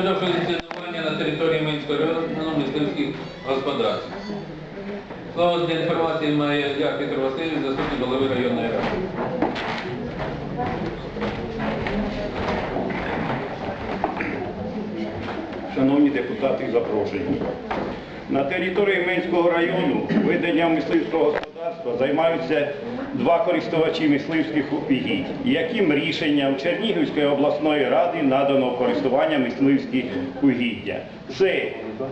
щодо функціонування на території Минського району мисливських господарств. Слово для інформації має я Петро Васильович, заступник голови районної ради. Шановні депутати запрошені. На території Менського району веденням мисливського господарства займаються два користувачі мисливських угідь, яким рішенням Чернігівської обласної ради надано користування мисливські угіддя. Це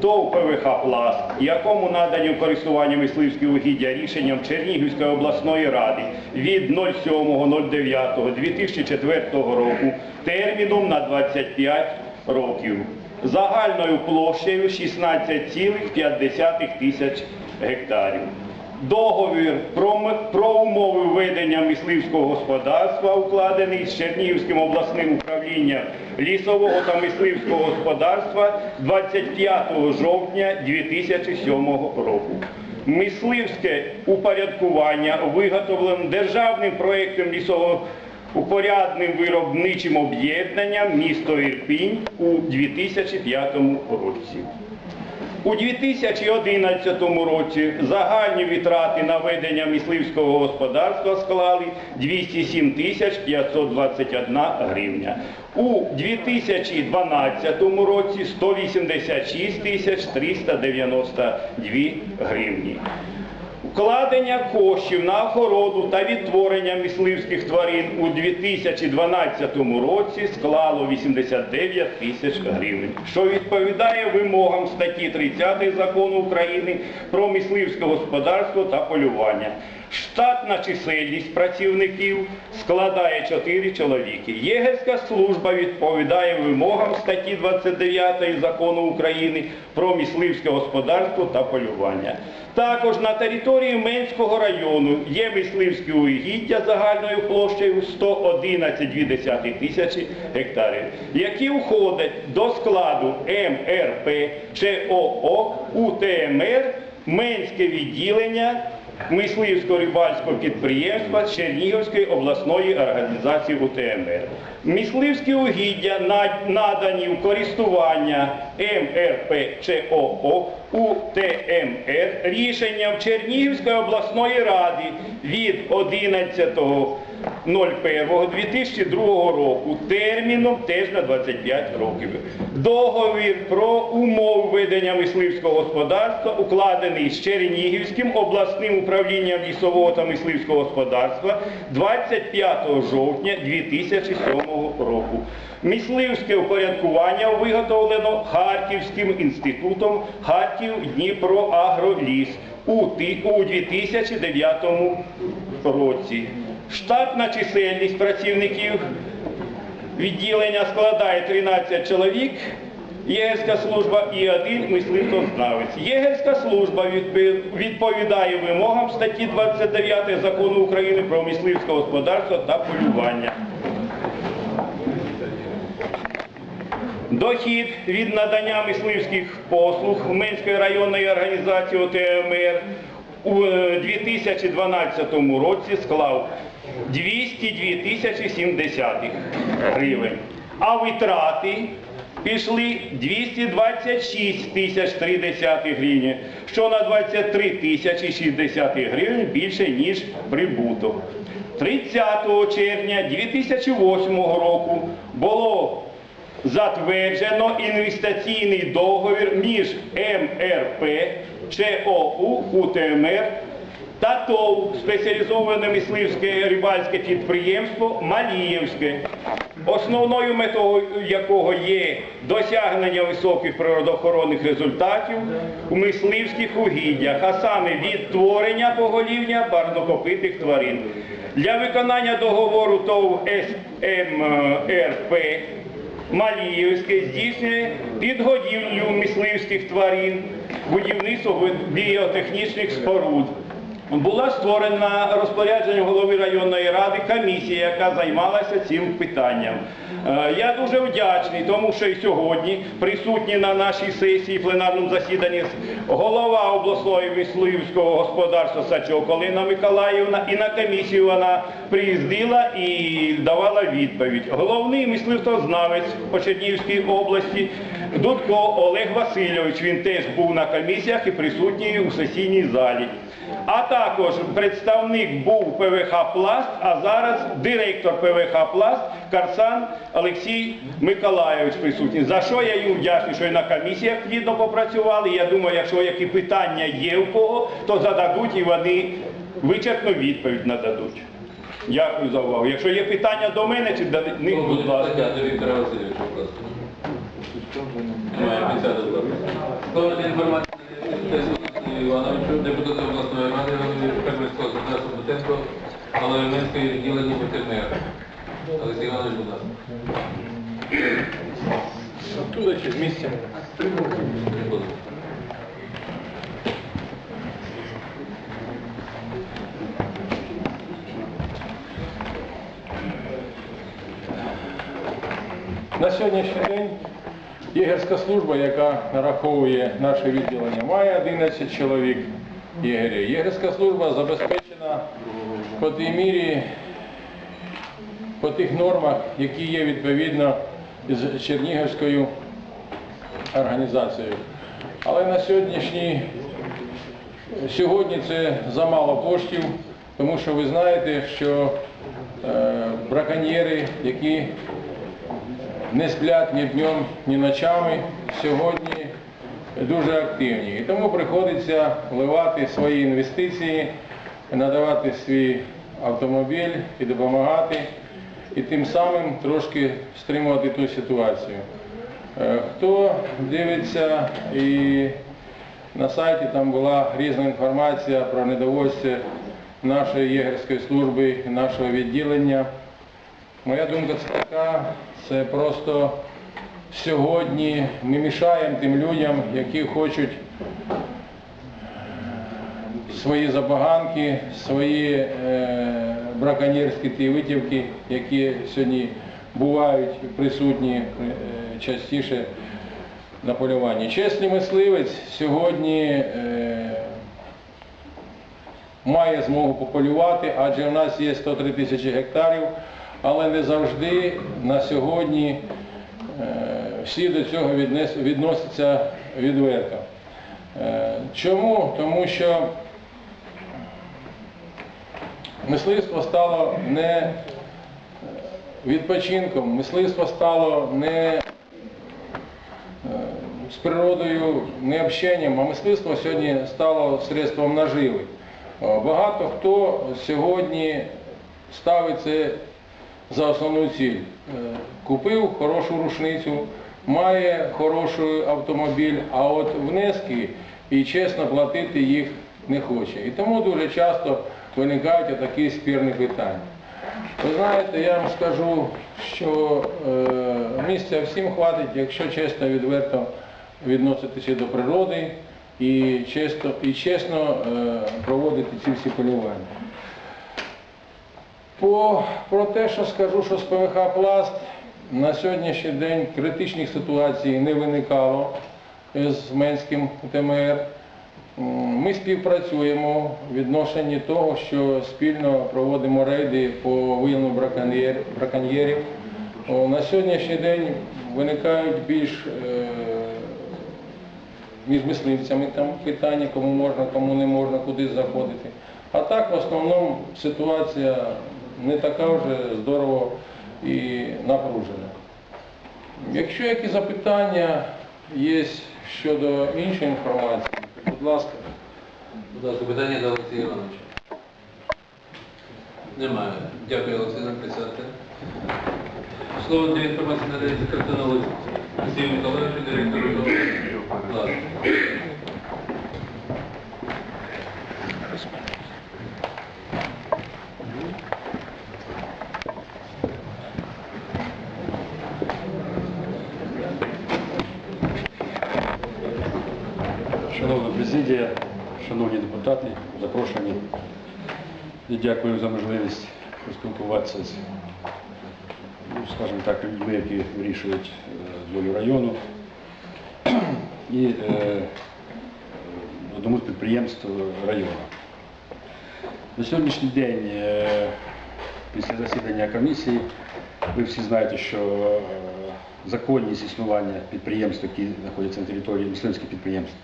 ТОВ ПВХ Пласт, якому надані користування мисливські угіддя рішенням Чернігівської обласної ради від 07.09.2004 року терміном на 25 років загальною площею 16,5 тисяч гектарів. Договір про, про умови ведення мисливського господарства укладений з Чернігівським обласним управлінням лісового та мисливського господарства 25 жовтня 2007 року. Мисливське упорядкування виготовлено державним проєктом лісового упорядним виробничим об'єднанням місто Ірпінь у 2005 році. У 2011 році загальні витрати на ведення мисливського господарства склали 207 тисяч 521 гривня. У 2012 році 186 тисяч 392 гривні. Вкладення коштів на охорону та відтворення мисливських тварин у 2012 році склало 89 тисяч гривень, що відповідає вимогам статті 30 закону України про мисливське господарство та полювання. Штатна чисельність працівників складає 4 чоловіки. Єгерська служба відповідає вимогам статті 29 закону України про мисливське господарство та полювання. Також на території Менського району є мисливські угіддя загальною площею 111,2 тисячі гектарів, які входять до складу МРП ЧОО УТМР Менське відділення мисливського рибальського підприємства Чернігівської обласної організації УТМР. Мисливські угіддя надані в користування МРПЧОО УТМР рішенням Чернігівської обласної ради від 11.01.2002 року терміном теж на 25 років. Договір про умови ведення мисливського господарства укладений з Чернігівським обласним управлінням лісового та мисливського господарства 25 жовтня 2007 року. Мисливське упорядкування виготовлено Харківським інститутом Харків Дніпроагроліс у 2009 році. Штатна чисельність працівників відділення складає 13 чоловік. Єгерська служба і один мисливцознавець. Єгерська служба відповідає вимогам статті 29 закону України про мисливське господарство та полювання. Дохід від надання мисливських послуг Минської районної організації ОТМР у е, 2012 році склав 202 тисячі 70 гривень, а витрати пішли 226 тисяч 30 гривень, що на 23 тисячі 60 гривень більше, ніж прибуток. 30 червня 2008 року було затверджено інвестиційний договір між МРП, ЧОУ, УТМР та ТОВ спеціалізоване мисливське рибальське підприємство Маліївське, основною метою якого є досягнення високих природоохоронних результатів у мисливських угіддях, а саме відтворення поголів'я парнокопитих тварин. Для виконання договору ТОВ СМРП Маліївське здійснює підгодівлю мисливських тварин, будівництво біотехнічних споруд, була створена розпорядженням голови районної ради комісія, яка займалася цим питанням. Е, Я дуже вдячний, тому що і сьогодні присутні на нашій сесії, пленарному засіданні голова обласної мисливського господарства Сачок Олена Миколаївна, і на комісію вона приїздила і давала відповідь. Головний мисливствознавець по Чернігівській області Дудко Олег Васильович. Він теж був на комісіях і присутній у сесійній залі. А також представник був ПВХ Пласт, а зараз директор ПВХ Пласт Карсан Олексій Миколайович присутній. За що я їм вдячний, що і на комісіях плідно попрацювали. Я думаю, якщо які питання є у кого, то зададуть і вони вичерпну відповідь нададуть. Дякую за увагу. Якщо є питання до мене чи до них, будь ласка. до Віктора Васильовича, до. Хто інформацію Олексію Івановичу, депутату обласної ради, голови фермерського господарства Бутенко, голови Менської відділення ветеринара. Олексій Іванович, будь ласка. Оттуда чи з місця. На сьогоднішній день єгерська служба, яка нараховує наше відділення, має 11 чоловік єгерів. Єгерська служба забезпечена по тій мірі, по тих нормах, які є відповідно з Чернігівською організацією. Але на сьогоднішній Сьогодні це замало коштів, тому що ви знаєте, що е, браконьєри, які не сплять ні днем, ні ночами, сьогодні дуже активні. І тому приходиться вливати свої інвестиції, надавати свій автомобіль і допомагати, і тим самим трошки стримувати ту ситуацію. Е, Хто дивиться і на сайті там була різна інформація про недовольство нашої єгерської служби, нашого відділення. Моя думка це така, це просто сьогодні ми мішаємо тим людям, які хочуть свої забаганки, свої е, браконьєрські ті витівки, які сьогодні бувають присутні е, частіше на полюванні. Чесний мисливець сьогодні е, має змогу пополювати, адже в нас є 103 тисячі гектарів, але не завжди на сьогодні е, всі до цього відносяться відверто. Е, Чому? Тому що мисливство стало не відпочинком, мисливство стало не з природою не общенням, а мисливство сьогодні стало средством наживи. Багато хто сьогодні ставить це за основну ціль. Е, Купив хорошу рушницю, має хороший автомобіль, а от внески і чесно платити їх не хоче. І тому дуже часто виникають такі спірні питання. Ви знаєте, я вам скажу, що е, місця всім хватить, якщо чесно, відверто відноситися до природи і чесно, і чесно е, проводити ці всі полювання. По, про те, що скажу, що з ПВХ пласт на сьогоднішній день критичних ситуацій не виникало з Менським ТМР. Ми співпрацюємо в відношенні того, що спільно проводимо рейди по виявленню браконьєр- браконьєрів. На сьогоднішній день виникають більш е, між мисливцями там питання, кому можна, кому не можна, куди заходити. А так в основному ситуація не така вже здорово і напружена. Якщо які запитання є щодо іншої інформації, то, будь ласка. Будь ласка, питання до Олексія Івановича. Немає. Дякую, Олексій, за. Слово для інформації надається Картону Олексію Миколаївичу, директору. Будь ласка. Шановна президія, шановні депутати, запрошені. І дякую за можливість поспілкуватися з, ну, скажімо так, людьми, які вирішують е, долю району. І е, одному з підприємств району. На сьогоднішній день, е, після засідання комісії, ви всі знаєте, що е, законність існування підприємств, які знаходяться на території мисливських підприємств,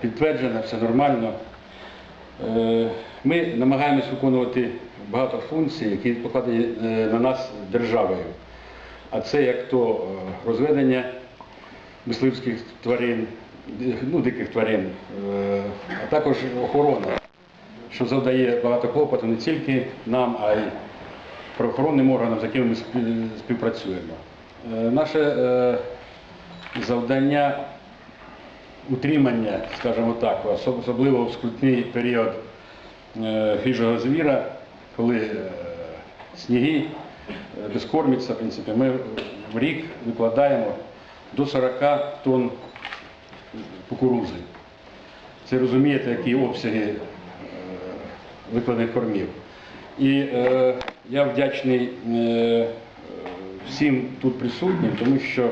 підтверджена, все нормально. Е, Ми намагаємось виконувати багато функцій, які покладені е, на нас державою. А це як то е, розведення мисливських тварин, ну, диких тварин, е, а також охорона, що завдає багато клопоту не тільки нам, а й правоохоронним органам, з якими ми співпрацюємо. Е, Наше е, завдання утримання, скажімо так, особливо в скрутний період е, хижого звіра, коли е, сніги, е, в принципі, ми в рік викладаємо до 40 тонн кукурузи. Це розумієте, які обсяги викладених кормів. І е, я вдячний е, всім тут присутнім, тому що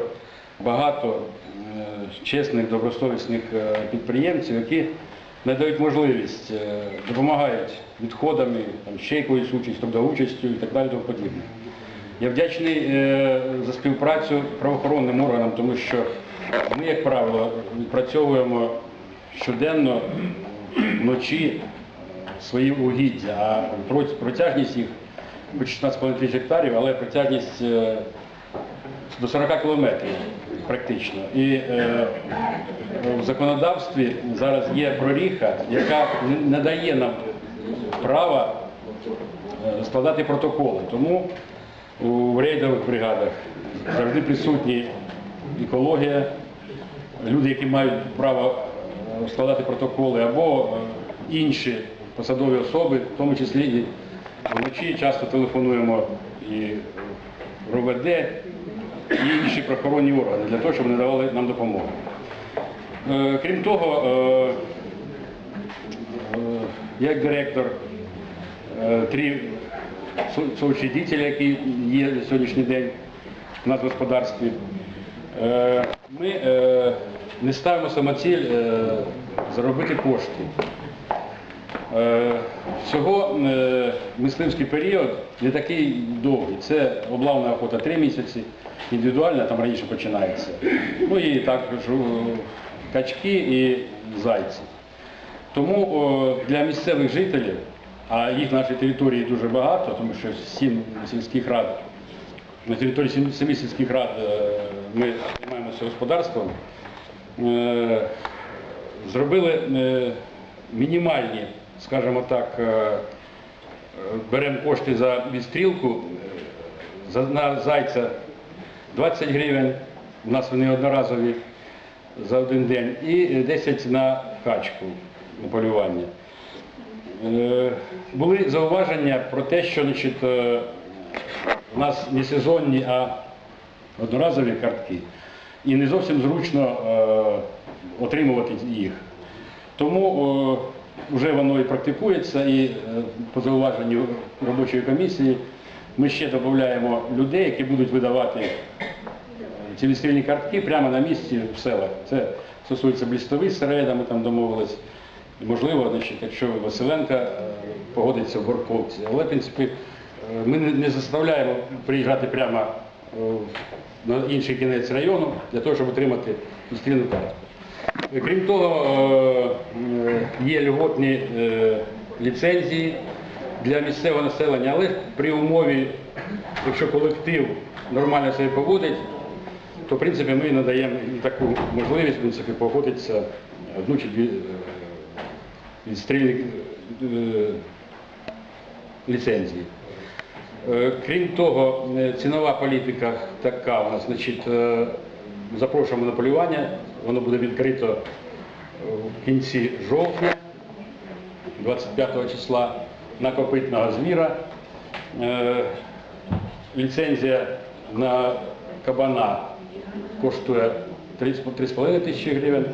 багато е, чесних, добросовісних е, підприємців, які надають можливість, е, допомагають відходами, там, ще якоюсь участю, трудоучастю і так далі тому подібне. Я вдячний е, за співпрацю правоохоронним органам, тому що ми, як правило, відпрацьовуємо щоденно вночі свої угіддя, а протяжність їх хоч 16,5 тисяч гектарів, але протяжність до 40 кілометрів практично. І е, в законодавстві зараз є проріха, яка не- дає нам права е, складати протоколи. Тому у рейдових бригадах завжди присутні екологія, люди, які мають право е, складати протоколи, або е, інші посадові особи, в тому числі і вночі часто телефонуємо і в РОВД, і інші правоохоронні органи для того, щоб вони давали нам допомогу. Е, Крім того, е, е, як директор три соучредителя, які є на сьогоднішній день у нас в господарстві. Ми не ставимо самоціль заробити кошти. Е, Всього е, мисливський період не такий довгий. Це облавна охота 3 місяці, індивідуальна там раніше починається. Ну і також качки і зайці. Тому для місцевих жителів, а їх в нашій території дуже багато, тому що сім сільських рад, на території семи сільських рад е, ми займаємося господарством, зробили мінімальні, скажімо так, е, беремо кошти за відстрілку, е, на зайця 20 гривень, у нас вони одноразові за один день, і 10 на качку на полювання. Е, Були зауваження про те, що значить, у нас не сезонні, а одноразові картки, і не зовсім зручно отримувати їх. Тому вже воно і практикується, і е, по зауваженню робочої комісії ми ще додаємо людей, які будуть видавати ці відстрільні картки прямо на місці в селах. Це стосується блістових середа, ми там домовились. Можливо, значить, якщо Василенка е, погодиться в Борковці. Але, в принципі, е, ми не заставляємо приїжджати прямо е, на інший кінець району для того, щоб отримати відстрільну картку. Крім того, е, є льготні е, ліцензії для місцевого населення, але при умові, якщо колектив нормально себе поводить, то в принципі ми надаємо і таку можливість в принципі, походитися одну чи дві відстрільні е, ліцензії. Крім того, цінова політика така у нас, значить, запрошуємо на полювання, воно буде відкрито е, в кінці жовтня, 25 числа, на копитного звіра. Е, Ліцензія на кабана коштує 3,5 тисячі гривень,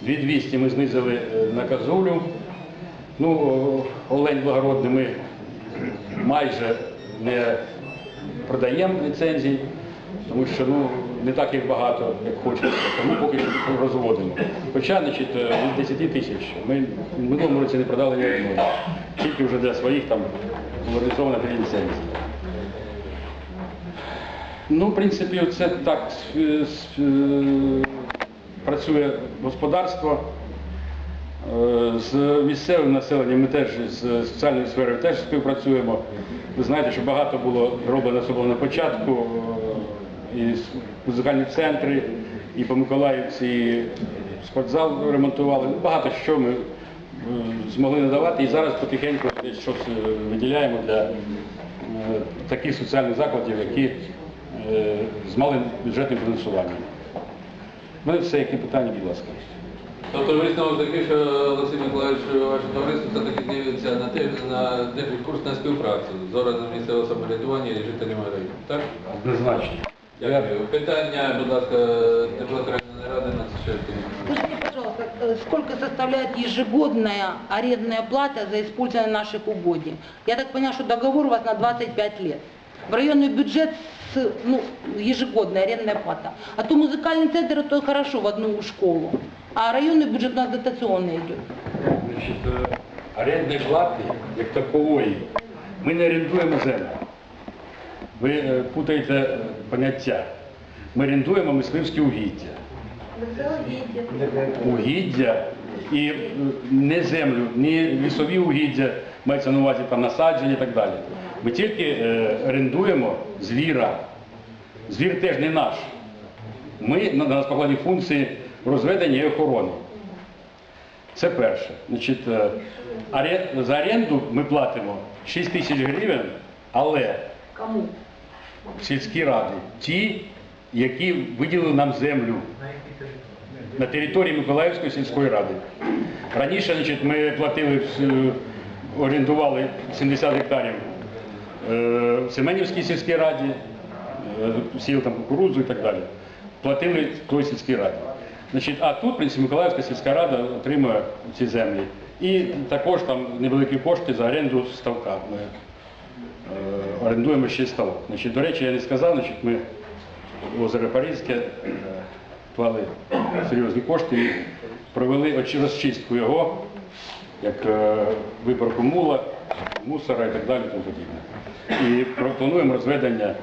2200 ми знизили е, на Козулю. Ну, Олень Благородний ми майже не продаємо ліцензій, тому що ну, не так їх багато, як хочеться, тому поки що розводимо. Хоча значить, е, від 10 тисяч ми в минулому році не продали ні одної, тільки вже для своїх там три ліцензії. Ну, в принципі, це так е, е, працює господарство. З місцевим населенням ми теж з соціальною сферою теж співпрацюємо. Ви знаєте, що багато було зроблено особливо на початку, і музикальні центри, і по Миколаївці і спортзал ремонтували. Ну, Багато що ми е, змогли надавати і зараз потихеньку щось е, виділяємо для е, таких соціальних закладів, які з малим бюджетним фінансуванням. У мене все, які питання, будь ласка. Тобто висновок такий, що Олексій Миколаївич, ваше товариство все-таки дивиться на те, на курс на співпрацю з органами місцевого самоврядування і жителями району. Так? Однозначно. Дякую. Питання, будь ласка, депутат районної ради на Шевкіна. Скажите, пожалуйста, э, сколько составляет ежегодная арендная плата за использование наших угодий? Я так поняла, что договор у вас на 25 лет. В районный бюджет с, ну, ежегодная арендная плата. А то музыкальный центр то хорошо в одну школу, а районный бюджет у нас дотационный идет. Значить, е, орендної плати, як такової, ми не орендуємо землю. Ви е, путаєте е, поняття. Ми орендуємо мисливські угіддя. Угіддя і е, не землю, ні лісові угіддя, мається на увазі там насадження і так далі. Ми тільки е, орендуємо звіра. Звір теж не наш. Ми на на нас покладені функції розведення і охорони. Це перше. Значить, е, за оренду ми платимо 6 тисяч гривень, але Кому? Сільські ради, ті, які виділили нам землю на території Миколаївської сільської ради. Раніше значить, ми платили, е, орендували 70 гектарів е, в Семенівській сільській раді, е, сіяли там кукурудзу і так далі. Платили той сільській раді. Значить, а тут, в принципі, Миколаївська сільська рада отримує ці землі. І також там невеликі кошти за оренду ставка. Ми орендуємо ще ставок. Значить, до речі, я не сказав, значить, ми в озеро Паризьке е, вклали серйозні кошти і провели розчистку його, як е, виборку мула, мусора і так далі. Тому подібне. І про- плануємо розведення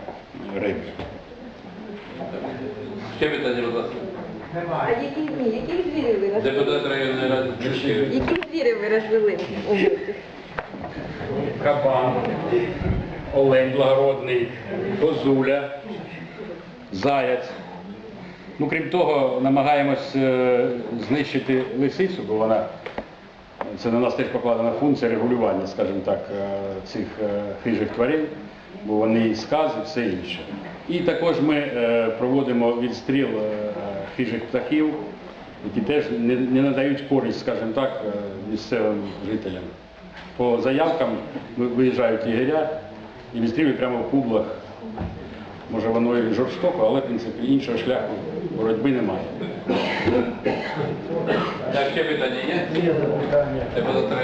риби. Ще питання, будь ласка. А які, ні, які звірі ви розвели? Депутат районної ради Які звірі ви розвели у? Кабан, олень благородний, козуля, заяць. Ну, крім того, намагаємось е, знищити лисицю, бо вона це на нас теж покладена функція регулювання, скажімо так, е, цих е, хижих тварин, бо вони і скази, все інше. І також ми проводимо відстріл хижих птахів, які теж не, надають користь, скажімо так, місцевим жителям. По заявкам виїжджають ігоря і відстрілюють прямо в кублах. Може воно і жорстоко, але в принципі іншого шляху боротьби немає. Так, ще питання є? Депутат.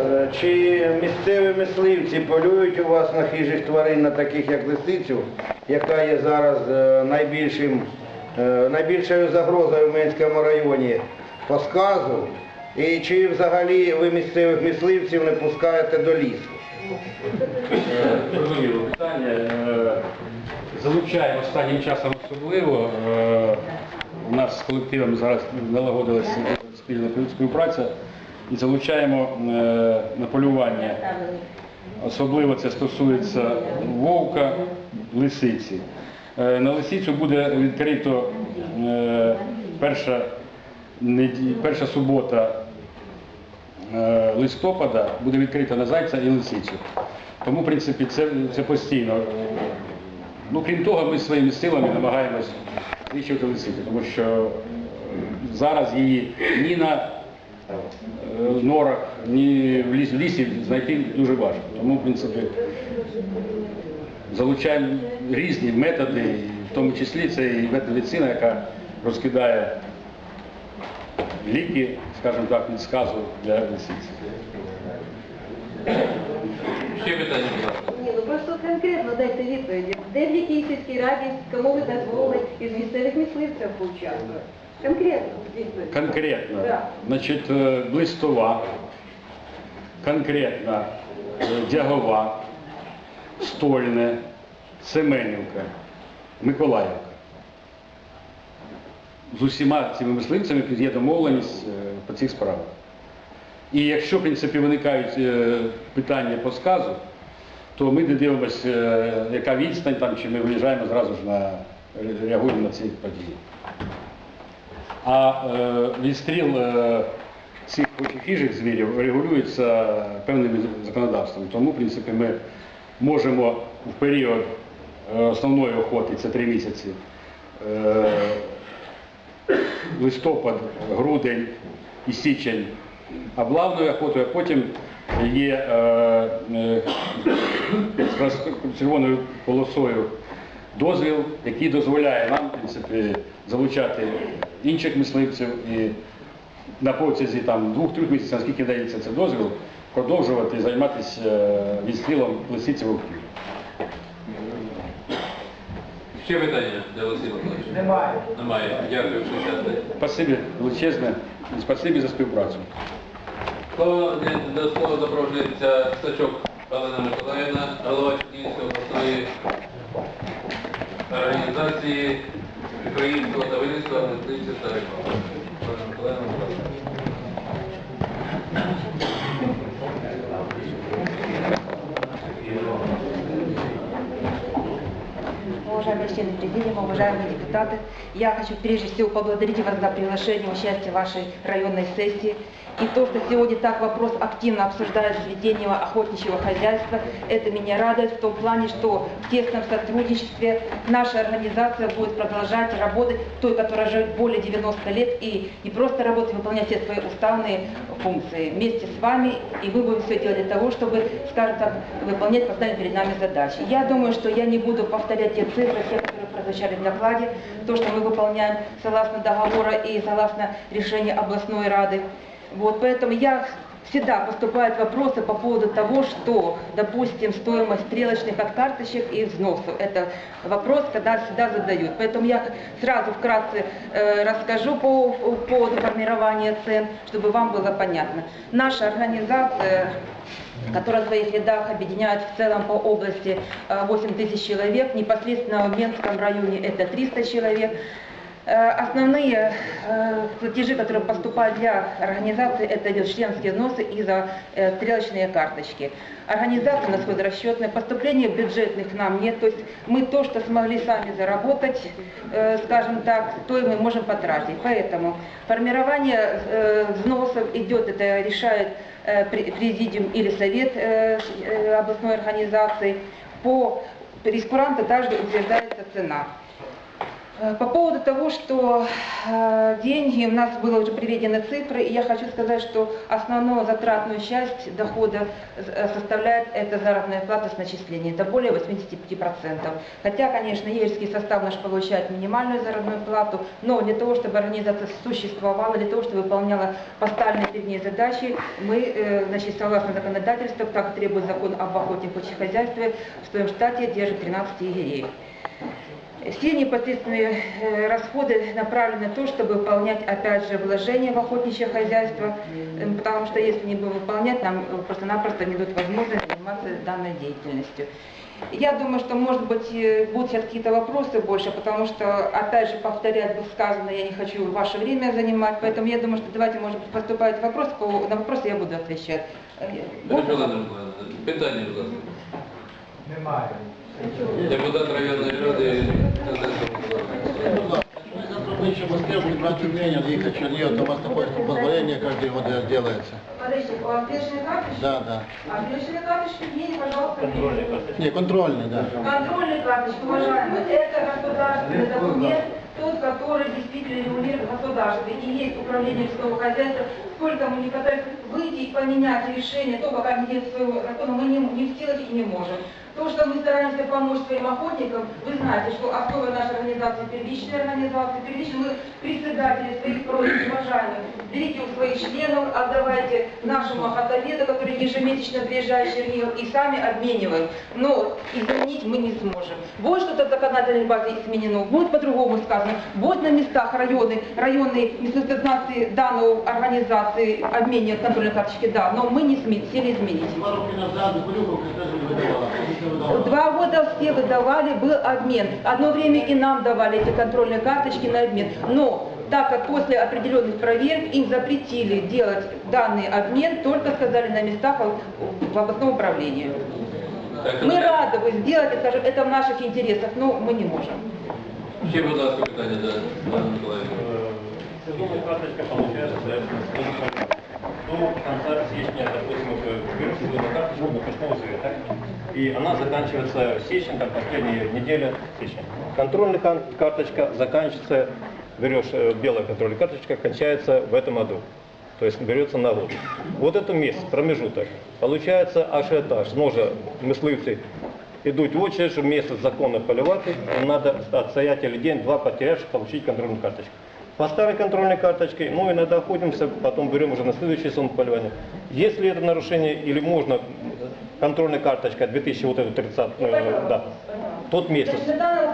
Е, Чи місцеві мисливці полюють у вас на хижих тварин, на таких як лисицю, яка є зараз е, найбільшим, е, найбільшою загрозою в Менському районі по сказу? І чи взагалі ви місцевих мисливців не пускаєте до лісу? Зрозуміло питання. Е, Залучаємо останнім часом особливо. Е, У нас з колективом зараз налагодилася спільна співпраця і залучаємо е, на полювання. Особливо це стосується вовка, лисиці. Е, На лисицю буде відкрито е, перша, перша субота е, листопада буде відкрита на зайця і лисицю. Тому, в принципі, це, це постійно. Ну, крім того, ми своїми силами намагаємось знищувати лисицю, тому що е, зараз її ні на е, норах, ні в ліс- в лісі знайти дуже важко. Тому, в принципі, залучаємо різні методи, в тому числі це і медицина, яка розкидає ліки, скажімо так, від сказу для лисиць. Ще питання, будь ласка. Ні, ну просто конкретно дайте відповіді. Де в якій сільській раді, кому ви дозволили із місцевих мисливців поучаствувати? Конкретно відповідь. Конкретно, Да. значить, е, Блистова, конкретно е, Дягова, Стольне, Семенівка, Миколаївка. З усіма цими мисливцями є домовленість е, по цих справах. І якщо, в принципі, виникають е, питання по сказу, то ми не дивимося, е, яка відстань там, чи ми виїжджаємо зразу ж на реагуємо на ці події. А е, відстріл е, цих хижих звірів регулюється певним законодавством. Тому, в принципі, ми можемо в період основної охоти, це три місяці, е, листопад, грудень і січень облавною охотою, а потім є е, е, червоною полосою дозвіл, який дозволяє нам, в принципі, залучати інших мисливців і на протязі двох-трьох місяців, наскільки дається це дозвіл, продовжувати займатися е, відстрілом лисиці вовків. Ще питання для Олексія Миколаївича? Немає. Немає. Дякую, що сядете. Спасибі величезне і спасибі за співпрацю. Слово для- до слова запрошується Сачок Олена Миколаївна, голова Чернігівської обласної організації Українського товариства мисливців та рибалок. Олена Миколаївна, будь ласка. Уважаемые члены президиума, уважаемые депутаты, я хочу прежде всего поблагодарить вас за приглашение участия в вашей районной сессии. И то, что сегодня так вопрос активно обсуждается ведением охотничьего хозяйства, это меня радует в том плане, что в тесном сотрудничестве наша организация будет продолжать работать, той, которая живет более 90 лет, и не просто работать, выполнять все свои уставные функции вместе с вами, и мы будем все делать для того, чтобы, скажем так, выполнять поставленные перед нами задачи. Я думаю, что я не буду повторять те цифры, те, которые прозвучали в докладе, то, что мы выполняем согласно договора и согласно решению областной рады. Вот, поэтому я всегда поступают вопросы по поводу того, что, допустим, стоимость стрелочных от карточек и взносов. Это вопрос, когда всегда задают. Поэтому я сразу вкратце э, расскажу по по поводу формирования цен, чтобы вам было понятно. Наша организация которая в своих рядах объединяет в целом по области э, 8 тысяч человек, непосредственно в Менском районе это 300 человек. Э, Основные э, платежи, которые поступают для организации, это идет членские взносы и за э, стрелочные карточки. Организация у нас хозрасчетная, поступления бюджетных нам нет, то есть мы то, что смогли сами заработать, скажем так, то и мы можем потратить. Поэтому формирование взносов идет, это решает пре- президиум или совет областной организации. По прескуранту также утверждается цена. Э, По поводу того, что э, деньги, у нас было уже приведены цифры, и я хочу сказать, что основную затратную часть дохода э, составляет это заработная плата с начисления, это более 85%. Хотя, конечно, егерский состав наш получает минимальную заработную плату, но для того, чтобы организация существовала, для того, чтобы выполняла поставленные перед ней задачи, мы, значит, согласно законодательству, так требует закон об охоте и хозяйстве, в своем штате держит 13 егерей. Все непосредственные э, расходы направлены на то, чтобы выполнять, опять же, вложения в охотничье хозяйство, э, потому что если не будем выполнять, нам э, просто-напросто не дадут возможность заниматься данной деятельностью. Я думаю, что, может быть, будут сейчас какие-то вопросы больше, потому что, опять же, повторять сказанное я не хочу ваше время занимать, поэтому я думаю, что давайте, может быть, поступают вопросы, на вопросы я буду отвечать. Будь ласка. Немає. Депутат районної ради. Нынче в Москве будет брать умение, ехать в Чернигов, там у вас такое позволение каждый год делается. Подождите, а пешие карточки? Да, да. Пешие карточки, пожалуйста, Не, контрольный, да. Контрольный карточка, уважаемые, это государственный документ, тот, который действительно регулирует государство. И есть управление лесного хозяйства. Сколько мы не пытались выйти и поменять решение, то, как они делают своего закона, мы не, не в силах и не можем. То, что мы стараемся помочь своим охотникам, вы знаете, что основа нашей организации первичная организация, первичная, мы председатели своих просьб, уважаемые, сами берите у своих членов, отдавайте нашему Ахатоведу, который ежемесячно приезжает в Чернигов, и сами обмениваем. Но изменить мы не сможем. Будет что-то в законодательной базе изменено, будет по-другому сказано, будет на местах районы, районные местознации данной организации обменивать контрольные карточки, да, но мы не сме- сели изменить. Два роки назад Блюхов теж видавала. Два года все выдавали, был обмен. Одно время и нам давали эти контрольные карточки на обмен. Но так как после определенных проверок им запретили делать данный обмен, только сказали на местах в- областном управлении. Так, Мы рады бы сделать, это, это в наших интересах, но мы не можем. Ще, будь ласка, питання Миколаївна. Сезонная карточка получается до конца сечня, допустим, берем сезонную карточку на почтовый совет, так? И она заканчивается сечень, там последняя неделя сечня. Контрольная карточка заканчивается, берешь э, белая контрольная карточка, кончается в этом году. То есть берется на год. Вот это месяц, промежуток. Получается ажіотаж. Може, мисливці идут в очередь, чтобы месяц законно поливать, им надо отстоять или день-два потерять, чтобы получить контрольную карточку. По старой контрольной карточке, ну, иногда охотимся, потом берем уже на следующий сон поливания. Если это нарушение, или можно контрольная карточка 2000, вот это 30, э, да, тот месяц. На.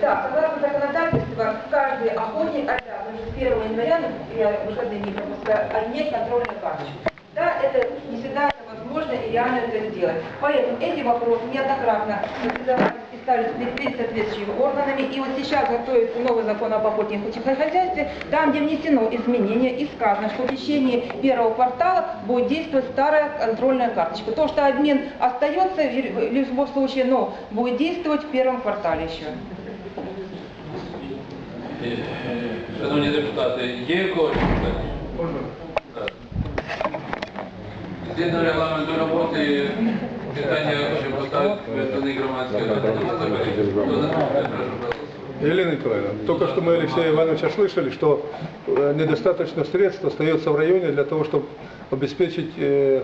Да, согласно законодательству, каждый охотник обязан с 1 января, ну, я выходные не пропускаю, обменять контрольную карточку. Да, это не всегда это возможно и реально это сделать. Поэтому эти вопросы неоднократно реализовались и ставились перед соответствующими органами. И вот сейчас готовится новый закон об охотниках и хозяйстве, там, где внесено изменение и сказано, что в течение первого квартала будет действовать старая контрольная карточка. То, что обмен остается в любом случае, но будет действовать в первом квартале еще. Е, е, Шановні депутати, є в когось питання? Можна. Згідно регламенту роботи, питання, що поставить представник громадської організації, хто за це, прошу проголосувати. Елена Николаевна, только что мы Алексея Ивановича слышали, что э, недостаточно средств остается в районе для того, чтобы обеспечить э,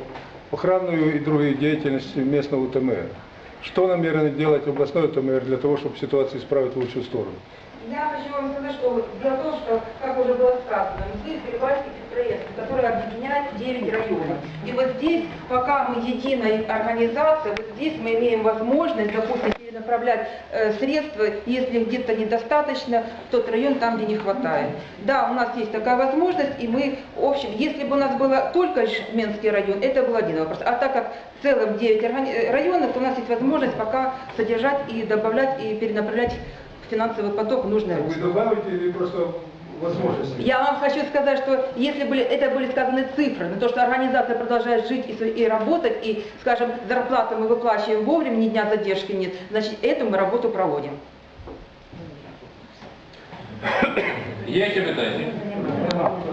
охранную и другую деятельность местного УТМР. Что намерены делать областной УТМР для того, чтобы ситуацию исправить в лучшую сторону? Я хочу вам сказать, что дело в том, что, как уже было сказано, мы Перебальский проект, который объединяет 9 районов. И вот здесь, пока мы единая организация, вот здесь мы имеем возможность, допустим, перенаправлять э, средства, если где-то недостаточно, в тот район, там, где не хватает. Да, у нас есть такая возможность, и мы, в общем, если бы у нас было только Менский район, это был один вопрос. А так как в целом 9 органи- э, районов, то у нас есть возможность пока содержать и добавлять, и перенаправлять финансовый поток в нужное Вы русло. добавите или просто возможности? Я вам хочу сказать, что если были, это были сказаны цифры, на то, что организация продолжает жить и, и работать, и, скажем, зарплату мы выплачиваем вовремя, ни дня задержки нет, значит, эту мы работу проводим. Є ще питання?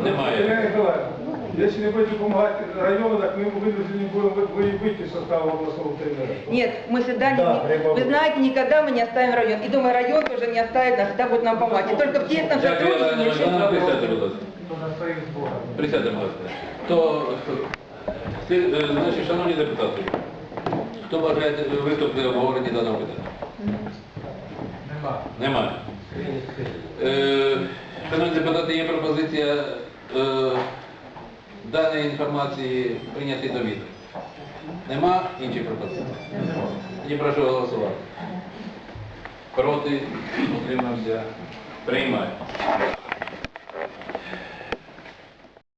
Немає. Николаевна, если не будете помогать району, так мы вынуждены будем вы- вы- выйти из состава областного УТМР. Нет, мы всегда, не- Да, не- требования. вы знаете, никогда мы не оставим район. И думаю, район тоже не оставит нас, всегда будет нам помогать. И только в тесном Дякую, сотрудничестве Олена решить Івановна, вопрос. присядьте, будь ласка. на своих сборах. Присядьте, будь ласка. То, е, е, значить, шановні депутати, хто бажає виступити в обговоренні даного питання? Нема. Немає. Е, Шановні депутати, є пропозиція е, даної інформації прийняти до відома. Нема інших пропозицій? Тоді прошу голосувати. Проти, утримався, приймає.